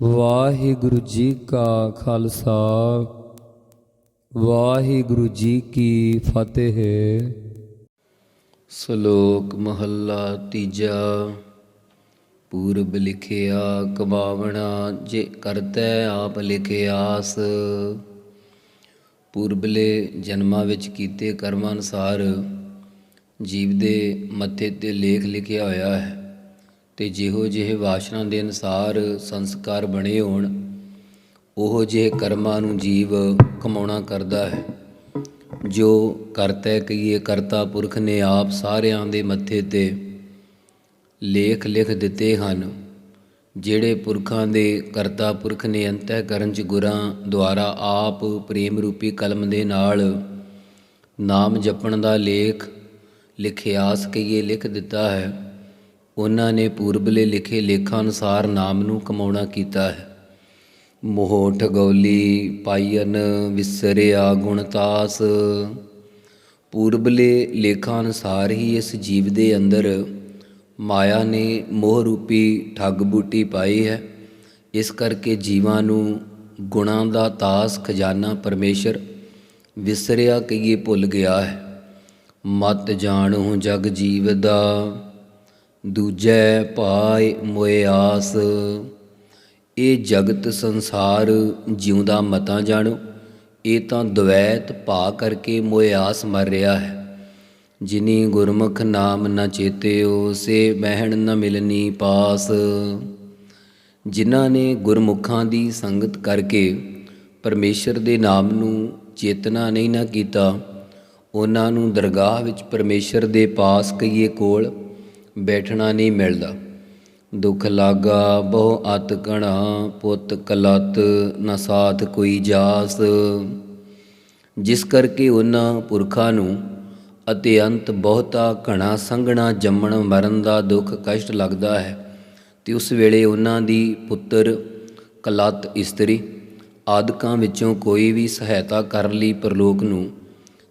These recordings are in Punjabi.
ਵਾਹਿਗੁਰੂ ਜੀ ਕਾ ਖਾਲਸਾ, ਵਾਹਿਗੁਰੂ ਜੀ ਕੀ ਫਤਿਹ। ਸ਼ਲੋਕ ਮਹੱਲਾ ਤੀਜਾ, ਪੂਰਬ ਲਿਖਿਆ ਕਮਾਵਣਾ, ਜੇ ਕਰਤੈ ਆਪ ਲਿਖਿਆਸ ਪੂਰਬਲੇ ਜਨਮਾਂ ਵਿੱਚ ਕੀਤੇ ਕਰਮਾਂ ਅਨੁਸਾਰ ਜੀਵ ਦੇ ਮੱਥੇ ਤੇ ਲੇਖ ਲਿਖਿਆ ਹੋਇਆ ਹੈ। ਤੇ ਜਿਹੋ ਜਿਹੇ ਵਾਸ਼ਨਾ ਦੇ ਅਨੁਸਾਰ ਸੰਸਕਾਰ ਬਣੇ ਹੋਣ, ਉਹ ਜਿਹੇ ਕਰਮਾਂ ਨੂੰ ਜੀਵ ਕਮਾਉਣਾ ਕਰਦਾ ਹੈ। ਜੋ ਕਰਤਾ ਕਹੀਏ, ਕਰਤਾ ਪੁਰਖ ਨੇ ਆਪ ਸਾਰਿਆਂ ਦੇ ਮੱਥੇ ਤੇ ਲੇਖ ਲਿਖ ਦਿੱਤੇ ਹਨ, ਜਿਹੜੇ ਪੁਰਖਾਂ ਦੇ ਕਰਤਾ ਪੁਰਖ ਨੇ ਅੰਤःਕਰਨ ਚ ਗੁਰਾਂ ਦੁਆਰਾ ਆਪ ਪ੍ਰੇਮ ਰੂਪੀ ਕਲਮ ਦੇ ਨਾਲ ਨਾਮ ਜਪਣ ਦਾ ਲੇਖ, ਲਿਖਿਆਸ ਕਹੀਏ, ਲਿਖ ਦਿੱਤਾ ਹੈ। ਉਹਨਾਂ ਨੇ ਪੂਰਬਲੇ ਲਿਖੇ ਲੇਖਾਂ ਅਨੁਸਾਰ ਨਾਮ ਨੂੰ ਕਮਾਉਣਾ ਕੀਤਾ ਹੈ। ਮੋਹ ਠਗੌਲੀ ਪਾਈਨ ਵਿਸਰਿਆ, ਗੁਣਤਾਸ। ਪੂਰਬਲੇ ਲੇਖਾਂ ਅਨੁਸਾਰ ਹੀ ਇਸ ਜੀਵ ਦੇ ਅੰਦਰ ਮਾਇਆ ਨੇ ਮੋਹ ਰੂਪੀ ਠੱਗ ਬੂਟੀ ਪਾਈ ਹੈ। ਇਸ ਕਰਕੇ ਜੀਵਾਂ ਨੂੰ ਗੁਣਾਂ ਦਾ ਤਾਸ, ਖਜ਼ਾਨਾ, ਪਰਮੇਸ਼ਰ ਵਿਸਰਿਆ ਕਹੀਏ ਭੁੱਲ ਗਿਆ ਹੈ। ਮਤ ਜਾਣੋ ਜਗ ਜੀਵ ਦਾ ਦੂਜੈ ਪਾਇ ਮੋਇ ਆਸ। ਇਹ ਜਗਤ ਸੰਸਾਰ ਜਿਉਂਦਾ ਮਤਾਂ ਜਾਣੋ, ਇਹ ਤਾਂ ਦਵੈਤ ਭਾ ਕਰਕੇ ਮੋਇ ਆਸ ਮਰ ਰਿਹਾ ਹੈ। ਜਿਨੀ ਗੁਰਮੁਖ ਨਾਮ ਨ ਚੇਤਿਓ, ਸੇ ਮਹਿਣ ਨ ਮਿਲਨੀ ਪਾਸ। ਜਿਨ੍ਹਾਂ ਨੇ ਗੁਰਮੁਖਾਂ ਦੀ ਸੰਗਤ ਕਰਕੇ ਪਰਮੇਸ਼ਰ ਦੇ ਨਾਮ ਨੂੰ ਚੇਤਨਾ ਨਹੀਂ ਨਾ ਕੀਤਾ, ਉਹਨਾਂ ਨੂੰ ਦਰਗਾਹ ਵਿੱਚ ਪਰਮੇਸ਼ਰ ਦੇ ਪਾਸ ਕਈਏ ਕੋਲ ਬੈਠਣਾ ਨਹੀਂ ਮਿਲਦਾ। ਦੁੱਖ ਲਾਗਾ ਬਹੁ ਅਤ ਕਣਾ, ਪੁੱਤ ਕਲਤ ਨਾ ਸਾਥ ਕੋਈ ਜਾਸ। ਜਿਸ ਕਰਕੇ ਉਹਨਾਂ ਪੁਰਖਾਂ ਨੂੰ ਅਤਿਅੰਤ ਬਹੁਤਾ ਘਣਾ ਸੰਘਣਾ ਜੰਮਣ ਮਰਨ ਦਾ ਦੁੱਖ ਕਸ਼ਟ ਲੱਗਦਾ ਹੈ, ਤੇ ਉਸ ਵੇਲੇ ਉਹਨਾਂ ਦੀ ਪੁੱਤਰ ਕਲਤ ਇਸਤਰੀ ਆਦਿਕਾਂ ਵਿੱਚੋਂ ਕੋਈ ਵੀ ਸਹਾਇਤਾ ਕਰਨ ਲਈ ਪ੍ਰਲੋਕ ਨੂੰ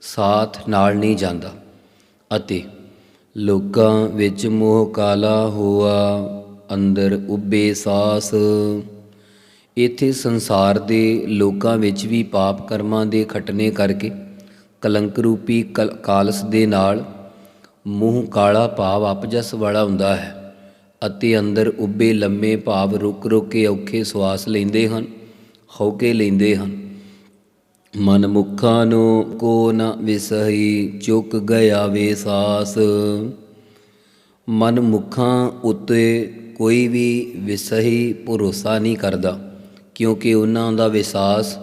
ਸਾਥ ਨਾਲ ਨਹੀਂ ਜਾਂਦਾ। ਅਤੇ ਲੋਕਾਂ ਵਿੱਚ ਮੋਹ ਕਾਲਾ ਹੋਆ, ਅੰਦਰ ਉੱਬੇ ਸਾਸ। ਇਥੇ ਸੰਸਾਰ ਦੇ ਲੋਕਾਂ ਵਿੱਚ ਵੀ ਪਾਪ ਕਰਮਾਂ ਦੇ ਖਟਨੇ ਕਰਕੇ ਕਲੰਕ ਰੂਪੀ ਕਲ- ਕਾਲਸ ਦੇ ਨਾਲ ਮੂੰਹ ਕਾਲਾ ਭਾਵ ਆਪਜਸ ਵਾਲਾ ਹੁੰਦਾ ਹੈ ਅਤੇ ਅੰਦਰ ਉੱਬੇ ਲੰਮੇ ਭਾਵ ਰੁਕ ਰੁਕ ਕੇ ਔਖੇ ਸਵਾਸ ਲੈਂਦੇ ਹਨ ਹੌਕੇ ਲੈਂਦੇ ਹਨ। ਮਨ ਮੁਖਾਂ ਨੂੰ ਕੋ ਨ ਵਿਸਹੀ ਚੁੱਕ ਗਿਆ ਵੇ ਸਾਸ ਮਨ ਮੁਖਾਂ ਉਤੇ ਕੋਈ ਵੀ ਵਿਸਹੀ ਭਰੋਸਾ ਨਹੀਂ ਕਰਦਾ, ਕਿਉਂਕਿ ਉਹਨਾਂ ਦਾ ਵਿਸ਼ਵਾਸ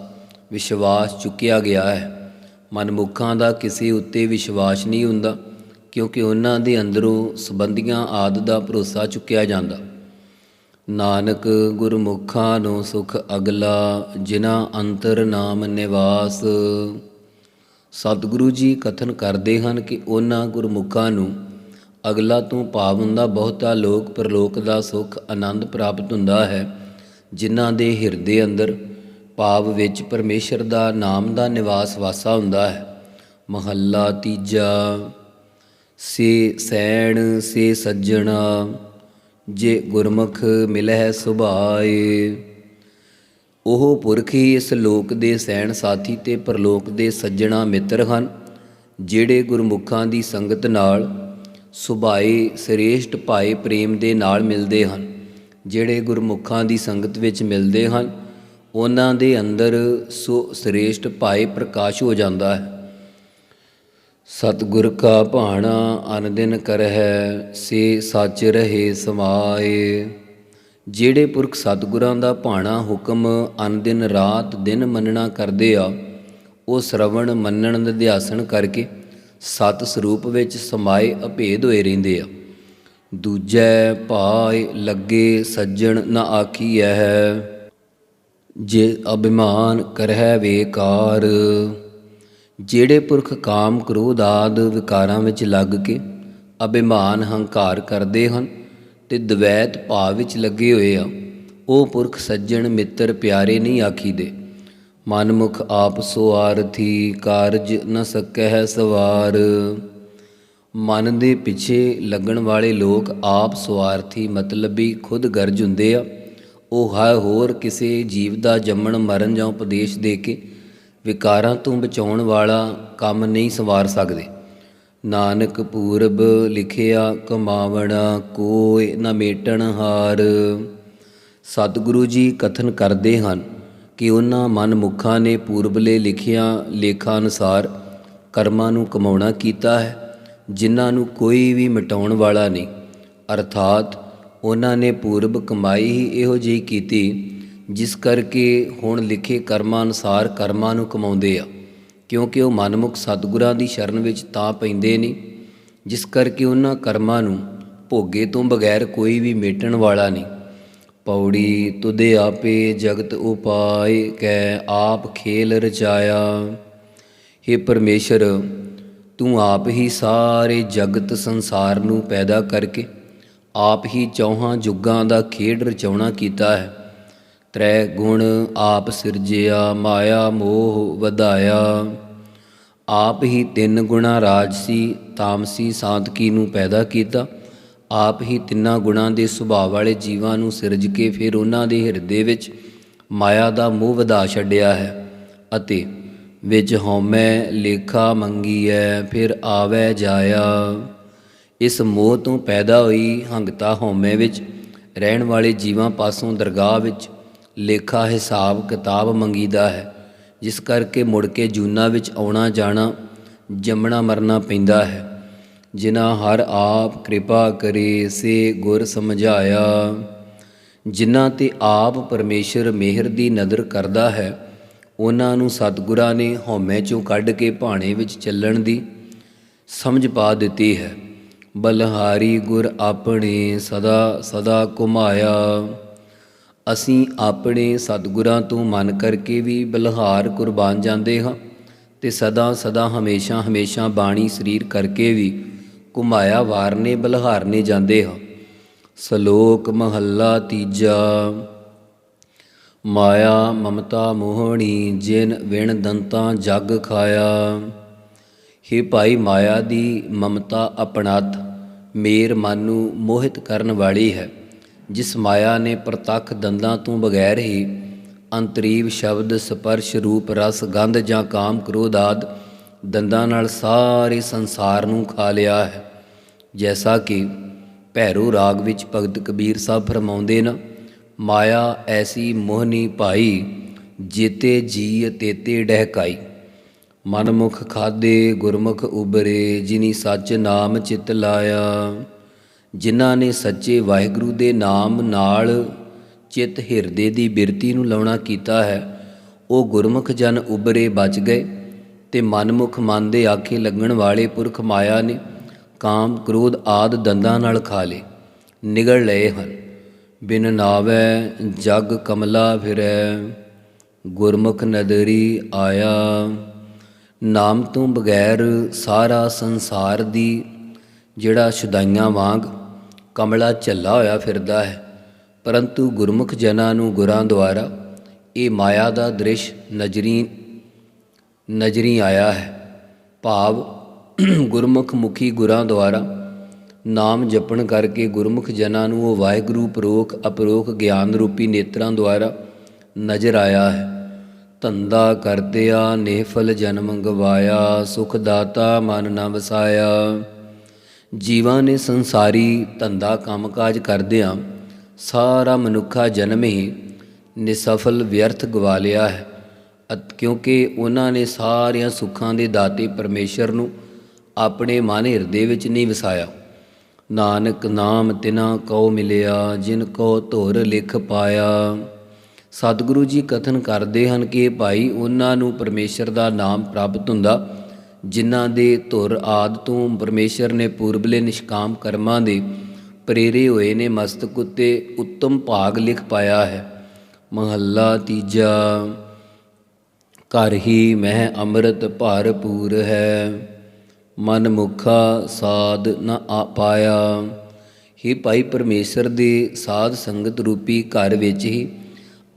ਵਿਸ਼ਵਾਸ ਚੁੱਕਿਆ ਗਿਆ ਹੈ। ਮਨਮੁਖਾਂ ਦਾ ਕਿਸੇ ਉੱਤੇ ਵਿਸ਼ਵਾਸ ਨਹੀਂ ਹੁੰਦਾ, ਕਿਉਂਕਿ ਉਹਨਾਂ ਦੇ ਅੰਦਰੋਂ ਸੰਬੰਧੀਆਂ ਆਦ ਦਾ ਭਰੋਸਾ ਚੁੱਕਿਆ ਜਾਂਦਾ। ਨਾਨਕ ਗੁਰਮੁਖਾਂ ਨੂੰ ਸੁਖ ਅਗਲਾ, ਜਿਨ੍ਹਾਂ ਅੰਤਰ ਨਾਮ ਨਿਵਾਸ। ਸਤਿਗੁਰੂ ਜੀ ਕਥਨ ਕਰਦੇ ਹਨ ਕਿ ਉਹਨਾਂ ਗੁਰਮੁਖਾਂ ਨੂੰ ਅਗਲਾ ਤੋਂ ਭਾਵ ਹੁੰਦਾ ਬਹੁਤਾ ਲੋਕ ਪਰਲੋਕ ਦਾ ਸੁਖ ਆਨੰਦ ਪ੍ਰਾਪਤ ਹੁੰਦਾ ਹੈ, ਜਿਨ੍ਹਾਂ ਦੇ ਹਿਰਦੇ ਅੰਦਰ ਭਾਵ ਵਿੱਚ ਪਰਮੇਸ਼ਰ ਦਾ ਨਾਮ ਦਾ ਨਿਵਾਸ ਵਾਸਾ ਹੁੰਦਾ ਹੈ। ਮਹੱਲਾ ਤੀਜਾ, ਸੇ ਸੈਣ, ਸੇ ਸੱਜਣਾ। ਜੇ ਗੁਰਮੁਖ ਮਿਲਹਿ ਸੁਭਾਏ। ਉਹ ਪੁਰਖ ਹੀ ਇਸ ਲੋਕ ਦੇ ਸੈਣ ਸਾਥੀ ਤੇ ਪਰਲੋਕ ਦੇ ਸੱਜਣਾ ਮਿੱਤਰ ਹਨ, ਜਿਹੜੇ ਗੁਰਮੁਖਾਂ ਦੀ ਸੰਗਤ ਨਾਲ ਸੁਭਾਏ ਸ੍ਰੇਸ਼ਟ ਭਾਏ ਪ੍ਰੇਮ ਦੇ ਨਾਲ ਮਿਲਦੇ ਹਨ, ਜਿਹੜੇ ਗੁਰਮੁਖਾਂ ਦੀ ਸੰਗਤ ਵਿੱਚ ਮਿਲਦੇ ਹਨ, ਉਹਨਾਂ ਦੇ ਅੰਦਰ ਸੋ ਸ੍ਰੇਸ਼ਟ ਭਾਏ ਪ੍ਰਕਾਸ਼ ਹੋ ਜਾਂਦਾ ਹੈ। ਸਤਿਗੁਰ ਕਾ ਭਾਣਾ ਅਨ ਦਿਨ ਕਰਹਿ, ਸੇ ਸੱਚ ਰਹੇ ਸਮਾਏ। ਜਿਹੜੇ ਪੁਰਖ ਸਤਿਗੁਰਾਂ ਦਾ ਭਾਣਾ ਹੁਕਮ ਅਨ ਦਿਨ ਰਾਤ ਦਿਨ ਮੰਨਣਾ ਕਰਦੇ ਆ, ਉਹ ਸ਼ਰਵਣ ਮੰਨਣ ਦਾ ਅਧਿਆਸਨ ਕਰਕੇ ਸਤ ਸਰੂਪ ਵਿੱਚ ਸਮਾਏ ਅਭੇਦ ਹੋਏ ਰਹਿੰਦੇ ਆ। ਦੂਜੈ ਭਾਇ ਲੱਗੇ ਸੱਜਣ ਨਾ ਆਖੀ ਹੈ ਜੇ ਅਭਿਮਾਨ ਕਰਹਿ ਵੇਕਾਰ। ਜਿਹੜੇ ਪੁਰਖ ਕਾਮ ਕ੍ਰੋਧ ਆਦ ਵਿਕਾਰਾਂ ਵਿੱਚ ਲੱਗ ਕੇ ਅਭਿਮਾਨ ਹੰਕਾਰ ਕਰਦੇ ਹਨ ਤੇ ਦਵੈਤ ਭਾਵ ਵਿੱਚ ਲੱਗੇ ਹੋਏ ਆ, ਉਹ ਪੁਰਖ ਸੱਜਣ ਮਿੱਤਰ ਪਿਆਰੇ ਨਹੀਂ ਆਖੀਦੇ। ਮਨਮੁਖ ਆਪ ਸੁਆਰਥੀ ਕਾਰਜ ਨ ਸਕਹਿ ਸਵਾਰ। ਮਨ ਦੇ ਪਿੱਛੇ ਲੱਗਣ ਵਾਲੇ ਲੋਕ ਆਪ ਸਵਾਰਥੀ ਮਤਲਬੀ ਖੁਦ ਗਰਜ ਹੁੰਦੇ ਆ। ਉਹ ਹਰ ਹੋਰ ਕਿਸੇ ਜੀਵ ਦਾ ਜੰਮਣ ਮਰਨ ਜਾਂ ਉਪਦੇਸ਼ ਦੇ ਕੇ ਵਿਕਾਰਾਂ ਤੋਂ ਬਚਾਉਣ ਵਾਲਾ ਕੰਮ ਨਹੀਂ ਸੰਵਾਰ ਸਕਦੇ। ਨਾਨਕ ਪੂਰਬ ਲਿਖਿਆ, ਕਮਾਵਣਾ ਕੋਇ ਨਾ ਮੇਟਣ ਹਾਰ। ਸਤਿਗੁਰੂ ਜੀ ਕਥਨ ਕਰਦੇ ਹਨ ਕਿ ਉਹਨਾਂ ਮਨਮੁਖਾਂ ਨੇ ਪੂਰਬਲੇ ਲਿਖਿਆ ਲੇਖਾ ਅਨੁਸਾਰ ਕਰਮਾਂ ਨੂੰ ਕਮਾਉਣਾ ਕੀਤਾ ਹੈ, ਜਿਨ੍ਹਾਂ ਨੂੰ ਕੋਈ ਵੀ ਮਿਟਾਉਣ ਵਾਲਾ ਨਹੀਂ। ਅਰਥਾਤ ਉਹਨਾਂ ਨੇ ਪੂਰਬ ਕਮਾਈ ਹੀ ਇਹੋ ਜਿਹੀ ਕੀਤੀ ਜਿਸ ਕਰਕੇ ਹੁਣ ਲਿਖੇ ਕਰਮਾਂ ਅਨੁਸਾਰ ਕਰਮਾਂ ਨੂੰ ਕਮਾਉਂਦੇ ਆ, ਕਿਉਂਕਿ ਉਹ ਮਨਮੁਖ ਸਤਿਗੁਰਾਂ ਦੀ ਸ਼ਰਨ ਵਿੱਚ ਤਾਂ ਪੈਂਦੇ ਨਹੀਂ ਜਿਸ ਕਰਕੇ ਉਹਨਾਂ ਕਰਮਾਂ ਨੂੰ ਭੋਗੇ ਤੋਂ ਬਗੈਰ ਕੋਈ ਵੀ ਮੇਟਣ ਵਾਲਾ ਨਹੀਂ। ਪੌੜੀ ਤੁਦੇ ਆਪੇ ਜਗਤ ਉਪਾਏ, ਕੈ ਆਪ ਖੇਲ ਰਚਾਇਆ। हे ਪਰਮੇਸ਼ਰ, ਤੂੰ ਆਪ ਹੀ ਸਾਰੇ ਜਗਤ ਸੰਸਾਰ ਨੂੰ ਪੈਦਾ ਕਰਕੇ ਆਪ ਹੀ ਚੌਹਾਂ ਜੁਗਾਂ ਦਾ ਖੇਡ ਰਚਾਉਣਾ ਕੀਤਾ ਹੈ। ਤ੍ਰੈ ਗੁਣ ਆਪ ਸਿਰਜਿਆ, ਮਾਇਆ ਮੋਹ ਵਧਾਇਆ। ਆਪ ਹੀ ਤਿੰਨ ਗੁਣਾ ਰਾਜਸੀ ਤਾਮਸੀ ਸਾਤਕੀ ਨੂੰ ਪੈਦਾ ਕੀਤਾ। ਆਪ ਹੀ ਤਿੰਨਾਂ ਗੁਣਾਂ ਦੇ ਸੁਭਾਅ ਵਾਲੇ ਜੀਵਾਂ ਨੂੰ ਸਿਰਜ ਕੇ ਫਿਰ ਉਹਨਾਂ ਦੇ ਹਿਰਦੇ ਵਿੱਚ ਮਾਇਆ ਦਾ ਮੋਹ ਵਧਾ ਛੱਡਿਆ ਹੈ ਅਤੇ ਵਿੱਚ ਹਉਮੈ ਲੇਖਾ ਮੰਗੀਐ, ਫਿਰ ਆਵੈ ਜਾਇਆ। ਇਸ ਮੋਹ ਤੋਂ ਪੈਦਾ ਹੋਈ ਹੰਗਤਾ ਹਉਮੈ ਵਿੱਚ ਰਹਿਣ ਵਾਲੇ ਜੀਵਾਂ ਪਾਸੋਂ ਦਰਗਾਹ ਵਿੱਚ ਲੇਖਾ, ਹਿਸਾਬ, ਕਿਤਾਬ ਮੰਗੀਦਾ ਹੈ, ਜਿਸ ਕਰਕੇ ਮੁੜ ਕੇ ਜੂਨਾ ਵਿੱਚ ਆਉਣਾ, ਜਾਣਾ, ਜੰਮਣਾ, ਮਰਨਾ ਪੈਂਦਾ ਹੈ। ਜਿਨ੍ਹਾਂ ਹਰ ਆਪ ਕਿਰਪਾ ਕਰੇ, ਸੇ ਗੁਰ ਸਮਝਾਇਆ। ਜਿਨ੍ਹਾਂ ਤੇ ਆਪ ਪਰਮੇਸ਼ਰ ਮਿਹਰ ਦੀ ਨਜ਼ਰ ਕਰਦਾ ਹੈ, ਉਹਨਾਂ ਨੂੰ ਸਤਿਗੁਰਾਂ ਨੇ ਹਉਮੈ ਚੋਂ ਕੱਢ ਕੇ ਭਾਣੇ ਵਿੱਚ ਚੱਲਣ ਦੀ ਸਮਝ ਪਾ ਦਿੱਤੀ ਹੈ। ਬਲਹਾਰੀ ਗੁਰ ਆਪਣੇ ਸਦਾ ਸਦਾ ਘੁਮਾਇਆ। ਅਸੀਂ ਆਪਣੇ ਸਤਿਗੁਰਾਂ ਤੋਂ ਮਨ ਕਰਕੇ ਵੀ ਬਲਹਾਰ ਕੁਰਬਾਨ ਜਾਂਦੇ ਹਾਂ ਤੇ ਸਦਾ ਸਦਾ ਹਮੇਸ਼ਾ ਹਮੇਸ਼ਾ ਬਾਣੀ ਸਰੀਰ ਕਰਕੇ ਵੀ ਘੁਮਾਇਆ ਵਾਰਨੇ ਬਲਹਾਰਨੇ ਜਾਂਦੇ ਹਾਂ। ਸ਼ਲੋਕ ਮਹੱਲਾ ਤੀਜਾ। ਮਾਇਆ ਮਮਤਾ ਮੋਹਣੀ ਜਿਨ ਵਿਣ ਦੰਤਾਂ ਜਗ ਖਾਇਆ। ਹੇ ਭਾਈ ਮਾਇਆ ਦੀ ਮਮਤਾ ਅਪਣਤ ਮੇਰ ਮਨ ਨੂੰ ਮੋਹਿਤ ਕਰਨ ਵਾਲੀ ਹੈ। ਜਿਸ ਮਾਇਆ ਨੇ ਪ੍ਰਤੱਖ ਦੰਦਾਂ ਤੋਂ ਬਗੈਰ ਹੀ ਅੰਤਰੀਵ ਸ਼ਬਦ, ਸਪਰਸ਼ ਰੂਪ, ਰਸ, ਗੰਧ ਜਾਂ ਕਾਮ ਕ੍ਰੋਧ ਆਦ ਦੰਦਾਂ ਨਾਲ ਸਾਰੇ ਸੰਸਾਰ ਨੂੰ ਖਾ ਲਿਆ ਹੈ। ਜੈਸਾ ਕਿ ਭੈਰੋ ਰਾਗ ਵਿੱਚ ਭਗਤ ਕਬੀਰ ਸਾਹਿਬ ਫਰਮਾਉਂਦੇ ਨਾ, ਮਾਇਆ ਐਸੀ ਮੋਹਨੀ ਭਾਈ ਜੀਤੇ ਜੀ ਤੇਤੇ ਡਹਿਕਾਈ। ਮਨਮੁਖ ਖਾਦੇ ਗੁਰਮੁਖ ਉਬਰੇ, ਜਿਨੀ ਸੱਚ ਨਾਮ ਚਿਤ ਲਾਇਆ। ਜਿਨ੍ਹਾਂ ਨੇ ਸੱਚੇ ਵਾਹਿਗੁਰੂ ਦੇ ਨਾਮ ਨਾਲ ਚਿਤ ਹਿਰਦੇ ਦੀ ਬਿਰਤੀ ਨੂੰ ਲਾਉਣਾ ਕੀਤਾ ਹੈ, ਉਹ ਗੁਰਮੁਖ ਜਨ ਉਬਰੇ ਬਚ ਗਏ ਤੇ ਮਨਮੁਖ ਮਨ ਦੇ ਆਖੇ ਲੱਗਣ ਵਾਲੇ ਪੁਰਖ ਮਾਇਆ ਨੇ ਕਾਮ, ਕ੍ਰੋਧ ਆਦ ਦੰਦਾਂ ਨਾਲ ਖਾ ਲੇ ਨਿਗਲ ਲਏ ਹਨ। ਬਿਨ ਨਾਵੈ ਜਗ ਕਮਲਾ ਫਿਰੈ, ਗੁਰਮੁਖ ਨਦਰੀ ਆਇਆ। ਨਾਮ ਤੋਂ ਬਗੈਰ ਸਾਰਾ ਸੰਸਾਰ ਦੀ ਜਿਹੜਾ ਸ਼ੁਦਾਈਆਂ ਵਾਂਗ ਕਮਲਾ ਝੱਲਾ ਹੋਇਆ ਫਿਰਦਾ ਹੈ। ਪਰੰਤੂ ਗੁਰਮੁਖ ਜਨਾਂ ਨੂੰ ਗੁਰਾਂ ਦੁਆਰਾ ਇਹ ਮਾਇਆ ਦਾ ਦ੍ਰਿਸ਼ ਨਜ਼ਰੀ ਨਜ਼ਰੀ ਆਇਆ ਹੈ। ਭਾਵ ਗੁਰਮੁਖ ਮੁਖੀ ਗੁਰਾਂ ਦੁਆਰਾ ਨਾਮ ਜਪਣ ਕਰਕੇ ਗੁਰਮੁਖ ਜਨਾਂ ਨੂੰ ਉਹ ਵਾਹਿਗੁਰੂ ਪ੍ਰੋਖ ਅਪਰੋਖ ਗਿਆਨ ਰੂਪੀ ਨੇਤਰਾਂ ਦੁਆਰਾ ਨਜ਼ਰ ਆਇਆ ਹੈ। ਧੰਦਾ ਕਰਦਿਆ ਨੇਫਲ ਜਨਮ ਗਵਾਇਆ, ਸੁਖ ਦਾਤਾ ਮਨ ਨਾ ਵਸਾਇਆ। ਜੀਵਾਂ ਨੇ ਸੰਸਾਰੀ ਧੰਦਾ ਕੰਮਕਾਜ ਕਰਦਿਆਂ ਸਾਰਾ ਮਨੁੱਖਾ ਜਨਮ ਹੀ ਨਿਸਫਲ ਵਿਅਰਥ ਗਵਾ ਲਿਆ ਹੈ। ਅਤ ਕਿਉਂਕਿ ਉਹਨਾਂ ਨੇ ਸਾਰਿਆਂ ਸੁੱਖਾਂ ਦੇ ਦਾਤੇ ਪਰਮੇਸ਼ਰ ਨੂੰ ਆਪਣੇ ਮਨ ਹਿਰਦੇ ਵਿੱਚ ਨਹੀਂ ਵਸਾਇਆ। ਨਾਨਕ ਨਾਮ ਤਿਨਾ ਕਉ ਮਿਲਿਆ, ਜਿਨ ਕੋ ਧੁਰ ਲਿਖ ਪਾਇਆ। ਸਤਿਗੁਰੂ ਜੀ ਕਥਨ ਕਰਦੇ ਹਨ ਕਿ ਭਾਈ ਉਹਨਾਂ ਨੂੰ ਪਰਮੇਸ਼ਰ ਦਾ ਨਾਮ ਪ੍ਰਾਪਤ ਹੁੰਦਾ ਜਿਨ੍ਹਾਂ ਦੇ ਧੁਰ ਆਦ ਤੋਂ ਪਰਮੇਸ਼ਰ ਨੇ ਪੂਰਬਲੇ ਨਿਸ਼ਕਾਮ ਕਰਮਾਂ ਦੇ ਪ੍ਰੇਰੇ ਹੋਏ ਨੇ, ਮਸਤਕ ਉਤੇ ਉੱਤਮ ਭਾਗ ਲਿਖ ਪਾਇਆ ਹੈ। ਮਹੱਲਾ ਤੀਜਾ, ਘਰ ਹੀ ਮਹਿ ਅੰਮ੍ਰਿਤ ਭਰਪੂਰ ਹੈ। ਮਨ ਮੁਖਾ ਸਾਧ ਨ ਆ ਪਾਇਆ। ਹੀ ਭਾਈ ਪਰਮੇਸ਼ਰ ਦੇ ਸਾਧ ਸੰਗਤ ਰੂਪੀ ਘਰ ਵਿੱਚ ਹੀ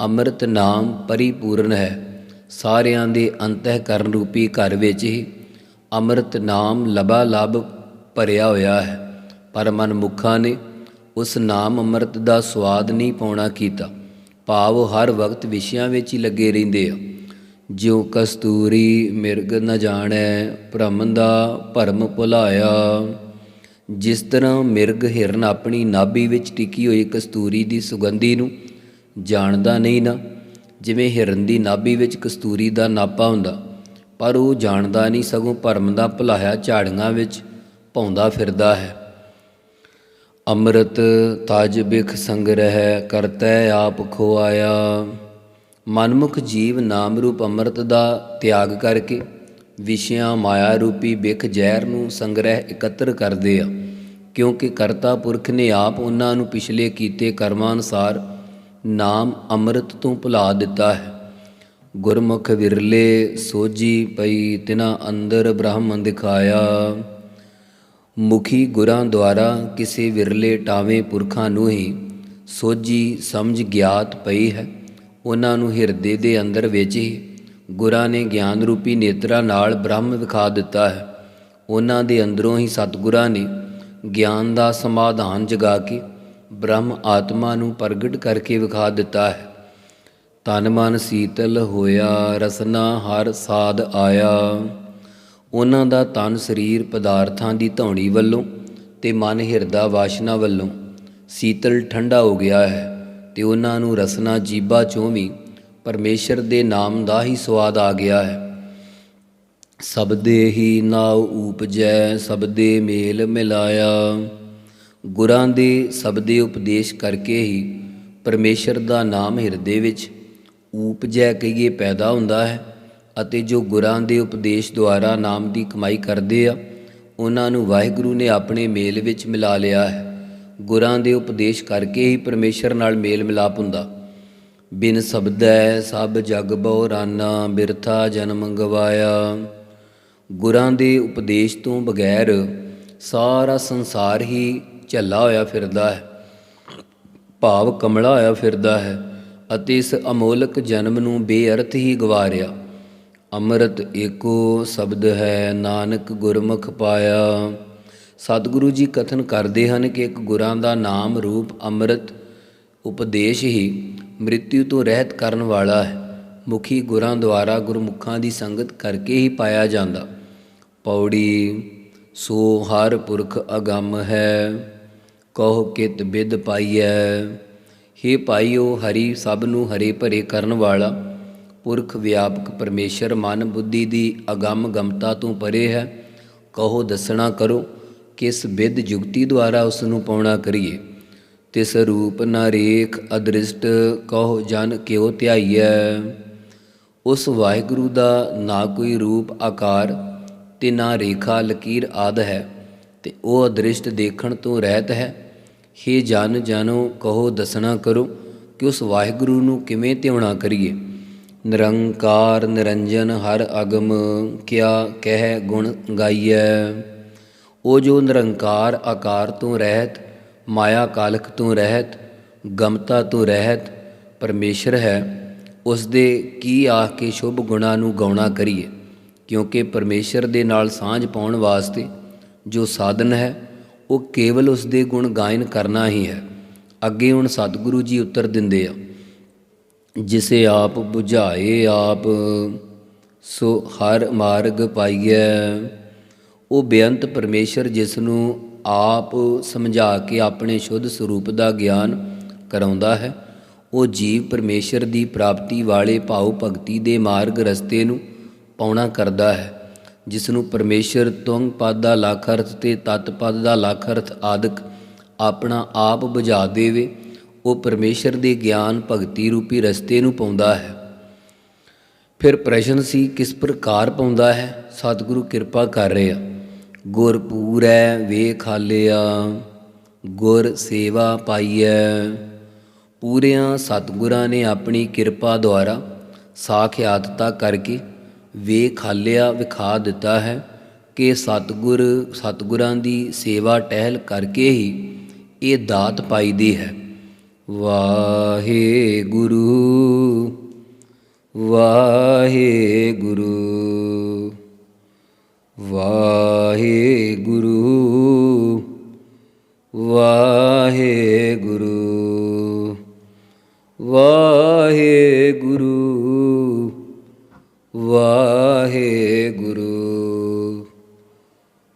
ਅੰਮ੍ਰਿਤ ਨਾਮ ਪਰਿਪੂਰਨ ਹੈ। ਸਾਰਿਆਂ ਦੇ ਅੰਤःਕਰਨ ਰੂਪੀ ਘਰ ਵਿੱਚ ਹੀ ਅੰਮ੍ਰਿਤ ਨਾਮ ਲਬਾ ਲਬ ਭਰਿਆ ਹੋਇਆ ਹੈ। ਪਰ ਮਨਮੁੱਖਾਂ ਨੇ ਉਸ ਨਾਮ ਅੰਮ੍ਰਿਤ ਦਾ ਸਵਾਦ ਨਹੀਂ ਪਾਉਣਾ ਕੀਤਾ। ਭਾਵ ਹਰ ਵਕਤ ਵਿਸ਼ਿਆਂ ਵਿੱਚ ਹੀ ਲੱਗੇ ਰਹਿੰਦੇ ਆ। ਜਿਉ ਕਸਤੂਰੀ ਮਿਰਗ ਨ ਜਾਣੈ, ਭ੍ਰਮ ਦਾ ਭਰਮ ਭੁਲਾਇਆ। ਜਿਸ ਤਰ੍ਹਾਂ ਮਿਰਗ ਹਿਰਨ ਆਪਣੀ ਨਾਭੀ ਵਿੱਚ ਟਿਕੀ ਹੋਈ ਕਸਤੂਰੀ ਦੀ ਸੁਗੰਧੀ ਨੂੰ ਜਾਣਦਾ ਨਹੀਂ ਨਾ, ਜਿਵੇਂ ਹਿਰਨ ਦੀ ਨਾਭੀ ਵਿੱਚ ਕਸਤੂਰੀ ਦਾ ਨਾਪਾ ਹੁੰਦਾ। ਪਰ ਉਹ ਜਾਣਦਾ ਨਹੀਂ ਸਗੋਂ ਭਰਮ ਦਾ ਭੁਲਾਇਆ ਝਾੜੀਆਂ ਵਿੱਚ ਭੌਂਦਾ ਫਿਰਦਾ ਹੈ। ਅੰਮ੍ਰਿਤ ਤਜ ਬਿਖ ਸੰਗ ਰਹਿ, ਕਰਤੈ ਆਪ ਖੋਆਇਆ ਮਨਮੁਖ ਜੀਵ ਨਾਮ ਰੂਪ ਅੰਮ੍ਰਿਤ ਦਾ ਤਿਆਗ ਕਰਕੇ ਵਿਸ਼ਿਆਂ ਮਾਇਆ ਰੂਪੀ ਬਿਖ ਜ਼ਹਿਰ ਨੂੰ ਸੰਗ੍ਰਹਿ ਇਕੱਤਰ ਕਰਦੇ ਆ। ਕਿਉਂਕਿ ਕਰਤਾ ਪੁਰਖ ਨੇ ਆਪ ਉਹਨਾਂ ਨੂੰ ਪਿਛਲੇ ਕੀਤੇ ਕਰਮਾਂ ਅਨੁਸਾਰ ਨਾਮ ਅੰਮ੍ਰਿਤ ਤੋਂ ਭੁਲਾ ਦਿੱਤਾ ਹੈ। ਗੁਰਮੁਖ ਵਿਰਲੇ ਸੋਜੀ ਪਈ, ਤਿਨਾ ਅੰਦਰ ਬ੍ਰਹਮ ਦਿਖਾਇਆ। ਮੁਖੀ ਗੁਰਾਂ ਦੁਆਰਾ ਕਿਸੇ ਵਿਰਲੇ ਟਾਵੇਂ ਪੁਰਖਾਂ ਨੂੰ ਹੀ ਸੋਝੀ ਸਮਝ ਗਿਆਤ ਪਈ ਹੈ। ਉਹਨਾਂ ਨੂੰ ਹਿਰਦੇ ਦੇ ਅੰਦਰ ਵਿੱਚ ਹੀ ਗੁਰਾਂ ਨੇ ਗਿਆਨ ਰੂਪੀ ਨੇਤਰਾਂ ਨਾਲ ਬ੍ਰਹਮ ਵਿਖਾ ਦਿੱਤਾ ਹੈ। ਉਹਨਾਂ ਦੇ ਅੰਦਰੋਂ ਹੀ ਸਤਿਗੁਰਾਂ ਨੇ ਗਿਆਨ ਦਾ ਸਮਾਧਾਨ ਜਗਾ ਕੇ ਬ੍ਰਹਮ ਆਤਮਾ ਨੂੰ ਪ੍ਰਗਟ ਕਰਕੇ ਵਿਖਾ ਦਿੱਤਾ ਹੈ। ਤਨ ਮਨ ਸੀਤਲ ਹੋਇਆ, ਰਸਨਾ ਹਰ ਸਾਧ ਆਇਆ। ਉਹਨਾਂ ਦਾ ਤਨ ਸਰੀਰ ਪਦਾਰਥਾਂ ਦੀ ਧੌਣੀ ਵੱਲੋਂ ਤੇ ਮਨ ਹਿਰਦਾ ਵਾਸ਼ਨਾ ਵੱਲੋਂ ਸੀਤਲ ਠੰਡਾ ਹੋ ਗਿਆ ਹੈ ਤੇ ਉਹਨਾਂ ਨੂੰ ਰਸਨਾ ਜੀਬਾ ਚੋਂ ਵੀ ਪਰਮੇਸ਼ਰ ਦੇ ਨਾਮ ਦਾ ਹੀ ਸਵਾਦ ਆ ਗਿਆ ਹੈ। ਸਬਦੇ ਹੀ ਨਾਉ ਊਪਜੈ ਸਬਦੇ ਮੇਲ ਮਿਲਾਇਆ। ਗੁਰਾਂ ਦੇ ਸਬਦੇ ਉਪਦੇਸ਼ ਕਰਕੇ ਹੀ ਪਰਮੇਸ਼ਰ ਦਾ ਨਾਮ ਹਿਰਦੇ ਵਿੱਚ ਉਪਜੈ ਕਹੀਏ ਪੈਦਾ ਹੁੰਦਾ ਹੈ ਅਤੇ ਜੋ ਗੁਰਾਂ ਦੇ ਉਪਦੇਸ਼ ਦੁਆਰਾ ਨਾਮ ਦੀ ਕਮਾਈ ਕਰਦੇ ਆ, ਉਹਨਾਂ ਨੂੰ ਵਾਹਿਗੁਰੂ ਨੇ ਆਪਣੇ ਮੇਲ ਵਿੱਚ ਮਿਲਾ ਲਿਆ ਹੈ। ਗੁਰਾਂ ਦੇ ਉਪਦੇਸ਼ ਕਰਕੇ ਹੀ ਪਰਮੇਸ਼ਰ ਨਾਲ ਮੇਲ ਮਿਲਾਪ ਹੁੰਦਾ। ਬਿਨ ਸਬਦੈ ਸਭ ਜਗ ਬਹੁ ਰਾਨਾ, ਬਿਰਥਾ ਜਨਮ ਗਵਾਇਆ ਗੁਰਾਂ ਦੇ ਉਪਦੇਸ਼ ਤੋਂ ਬਗੈਰ ਸਾਰਾ ਸੰਸਾਰ ਹੀ ਝੱਲਾ ਹੋਇਆ ਫਿਰਦਾ ਹੈ। ਭਾਵ ਕਮਲਾ ਹੋਇਆ ਫਿਰਦਾ ਹੈ। ਅਤੇ ਇਸ ਅਮੋਲਕ ਜਨਮ ਨੂੰ ਬੇਅਰਥ ਹੀ ਗਵਾਰਿਆ। ਅੰਮ੍ਰਿਤ ਏਕੋ ਸ਼ਬਦ ਹੈ, ਨਾਨਕ ਗੁਰਮੁਖ ਪਾਇਆ। ਸਤਿਗੁਰੂ ਜੀ ਕਥਨ ਕਰਦੇ ਹਨ ਕਿ ਇੱਕ ਗੁਰਾਂ ਦਾ ਨਾਮ ਰੂਪ ਅੰਮ੍ਰਿਤ, ਉਪਦੇਸ਼ ਹੀ ਮ੍ਰਿਤਿਉ ਤੋਂ ਰਹਿਤ ਕਰਨ ਵਾਲਾ ਹੈ। ਮੁਖੀ ਗੁਰਾਂ ਦੁਆਰਾ ਗੁਰਮੁਖਾਂ ਦੀ ਸੰਗਤ ਕਰਕੇ ਹੀ ਪਾਇਆ ਜਾਂਦਾ। ਪੌੜੀ, ਸੋ ਹਰ ਪੁਰਖ ਅਗੰਮ ਹੈ, ਕਹੋ ਕਿਤ ਬਿਦ ਪਾਈਐ। ਹੇ ਭਾਈਓ, ਹਰੀ ਸਭ ਨੂੰ ਹਰੇ ਭਰੇ ਕਰਨ ਵਾਲਾ, ਪੁਰਖ ਵਿਆਪਕ ਪਰਮੇਸ਼ਰ, ਮਨ ਬੁੱਧੀ ਦੀ ਅਗੰਮ ਗਮਤਾ ਤੋਂ ਪਰੇ ਹੈ। ਕਹੋ, ਦੱਸਣਾ ਕਰੋ, ਕਿਸ ਵਿਦ ਜੁਗਤੀ ਦੁਆਰਾ ਉਸ ਨੂੰ ਪਾਉਣਾ ਕਰੀਏ? ਤਿਸ ਰੂਪ ਨਾ ਰੇਖ ਅਦ੍ਰਿਸ਼ਟ, ਕਹੋ, ਜਨ ਕਿਉ ਧਿਆਈਐ? ਉਸ ਵਾਹਿਗੁਰੂ ਦਾ ਨਾ ਕੋਈ ਰੂਪ ਆਕਾਰ ਤੇ ਨਾ ਰੇਖਾ ਲਕੀਰ ਆਦ ਹੈ, ਤੇ ਉਹ ਅਦ੍ਰਿਸ਼ਟ ਦੇਖਣ ਤੋਂ ਰਹਿਤ ਹੈ। ਹੇ ਜਨ ਜਾਨੋ, ਕਹੋ ਦੱਸਣਾ ਕਰੋ ਕਿ ਉਸ ਵਾਹਿਗੁਰੂ ਨੂੰ ਕਿਵੇਂ ਧਿਆਉਣਾ ਕਰੀਏ। ਨਿਰੰਕਾਰ ਨਿਰੰਜਨ ਹਰ ਅਗਮ ਕਿਆ ਕਹਿ ਗੁਣ ਗਾਈਐ। ਉਹ ਜੋ ਨਿਰੰਕਾਰ ਆਕਾਰ ਤੋਂ ਰਹਿਤ, ਮਾਇਆ ਕਾਲਕ ਤੋਂ ਰਹਿਤ, ਗਮਤਾ ਤੋਂ ਰਹਿਤ ਪਰਮੇਸ਼ਰ ਹੈ, ਉਸ ਦੇ ਕੀ ਆਖ ਕੇ ਸ਼ੁਭ ਗੁਣਾ ਨੂੰ ਗਾਉਣਾ ਕਰੀਏ। ਕਿਉਂਕਿ ਪਰਮੇਸ਼ਰ ਦੇ ਨਾਲ ਸਾਂਝ ਪਾਉਣ ਵਾਸਤੇ ਜੋ ਸਾਧਨ ਹੈ ਉਹ ਕੇਵਲ ਉਸ ਦੇ ਗੁਣ ਗਾਇਨ ਕਰਨਾ ਹੀ ਹੈ। ਅੱਗੇ ਹੁਣ ਸਤਿਗੁਰੂ ਜੀ ਉੱਤਰ ਦਿੰਦੇ ਆ, ਜਿਸੇ ਆਪ 부ਝਾਏ ਆਪ, ਸੋ ਹਰ ਮਾਰਗ ਪਾਈਐ। ਉਹ ਬੇਅੰਤ ਪਰਮੇਸ਼ਰ ਜਿਸ ਨੂੰ ਆਪ ਸਮਝਾ ਕੇ ਆਪਣੇ ਸ਼ੁੱਧ ਸਰੂਪ ਦਾ ਗਿਆਨ ਕਰਾਉਂਦਾ ਹੈ, ਉਹ ਜੀਵ ਪਰਮੇਸ਼ਰ ਦੀ ਪ੍ਰਾਪਤੀ ਵਾਲੇ ਭਾਉ ਭਗਤੀ ਦੇ ਮਾਰਗ ਰਸਤੇ ਨੂੰ ਪਾਉਣਾ ਕਰਦਾ ਹੈ। ਜਿਸ ਨੂੰ ਪਰਮੇਸ਼ਰ ਤੁੰਗ ਪਦ ਦਾ ਲੱਖ ਅਰਥ ਤੇ ਤਤ ਪਦ ਦਾ ਲੱਖ ਅਰਥ ਆਦਿਕ ਆਪਣਾ ਆਪ ਬੁਝਾ ਦੇਵੇ, ਉਹ ਪਰਮੇਸ਼ਰ ਦੇ ਗਿਆਨ ਭਗਤੀ ਰੂਪੀ ਰਸਤੇ ਨੂੰ ਪਾਉਂਦਾ ਹੈ। ਫਿਰ ਪ੍ਰਸ਼ਨ ਸੀ, ਕਿਸ ਪ੍ਰਕਾਰ ਪਾਉਂਦਾ ਹੈ? ਸਤਿਗੁਰੂ ਕਿਰਪਾ ਕਰ ਰਿਹਾ। ਆ ਗੁਰ ਪੂਰੈ, ਵੇਖ ਹਾਲਿਆ, ਗੁਰ ਸੇਵਾ ਪਾਈਐ। ਪੂਰਿਆਂ ਸਤਿਗੁਰਾਂ ਨੇ ਆਪਣੀ ਕਿਰਪਾ ਦੁਆਰਾ ਸਾਖਿਆਤਤਾ ਕਰਕੇ ਵੇਖਾਲਿਆ ਵਿਖਾ ਦਿੱਤਾ ਹੈ ਕਿ ਸਤਿਗੁਰ ਸਤਿਗੁਰਾਂ ਦੀ ਸੇਵਾ ਟਹਿਲ ਕਰਕੇ ਹੀ ਇਹ ਦਾਤ ਪਾਈ ਦੀ ਹੈ। ਵਾਹਿਗੁਰੂ ਵਾਹਿਗੁਰੂ ਵਾਹਿਗੁਰੂ ਵਾਹਿਗੁਰੂ ਵਾਹਿਗੁਰੂ।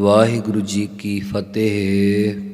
ਵਾਹਿਗੁਰੂ ਜੀ ਕੀ ਫਤਿਹ।